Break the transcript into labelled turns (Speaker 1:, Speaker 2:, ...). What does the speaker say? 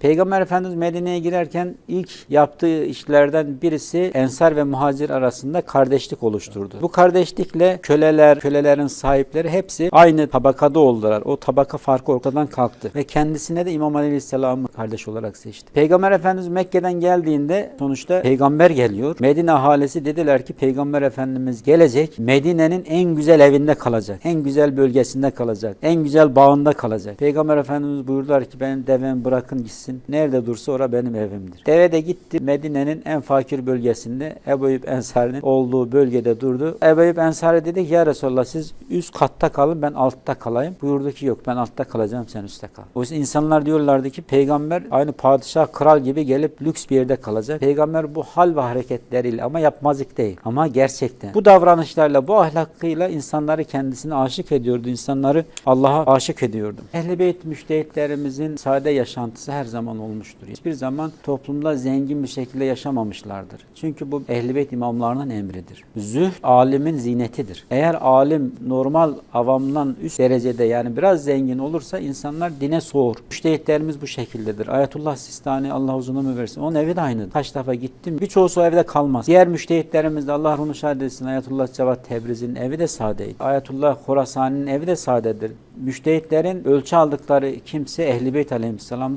Speaker 1: Peygamber Efendimiz Medine'ye girerken ilk yaptığı işlerden birisi Ensar ve Muhacir arasında kardeşlik oluşturdu. Bu kardeşlikle köleler, kölelerin sahipleri hepsi aynı tabakada oldular. O tabaka farkı ortadan kalktı. Ve kendisine de İmam Aleyhisselam'ı kardeş olarak seçti. Peygamber Efendimiz Mekke'den geldiğinde sonuçta peygamber geliyor. Medine ahalisi dediler ki Peygamber Efendimiz gelecek. Medine'nin en güzel evinde kalacak. En güzel bölgesinde kalacak. En güzel bağında kalacak. Peygamber Efendimiz buyurdular ki benim devemi bırakın gitsin. Nerede dursa ora benim evimdir. Deve de gitti Medine'nin en fakir bölgesinde Ebu Eyyub Ensari'nin olduğu bölgede durdu. Ebu Eyyub Ensari dedi ki ya Resulallah siz üst katta kalın ben altta kalayım. Buyurdu ki yok ben altta kalacağım sen üstte kal. Oysa insanlar diyorlardı ki peygamber aynı padişah kral gibi gelip lüks bir yerde kalacak. Peygamber bu hal ve hareketleriyle ama yapmazlık değil. Ama gerçekten. Bu davranışlarla bu ahlakıyla insanları kendisine aşık ediyordu. İnsanları Allah'a aşık ediyordu. Ehl-i Beyt müştehitlerimizin sade yaşantısı her zaman olmuştur. Hiçbir zaman toplumda zengin bir şekilde yaşamamışlardır. Çünkü bu Ehl-i Beyt imamlarının emridir. Zühd alimin zinetidir. Eğer alim normal avamdan üst derecede yani biraz zengin olursa insanlar dine soğur. Müştehitlerimiz bu şekildedir. Ayetullah Sistani Allah uzun ömür versin. Onun evi de aynıdır. Kaç defa gittim. Birçoğusu evde kalmaz. Diğer müştehitlerimiz de Allah ruhunu şahit etsin. Ayetullah Cevat Tebriz'in evi de sadeydi. Ayetullah Horasani'nin evi de sadedir. Müştehitlerin ölçü aldıkları kimse Ehl-i Beyt Aleyhisselam'dır.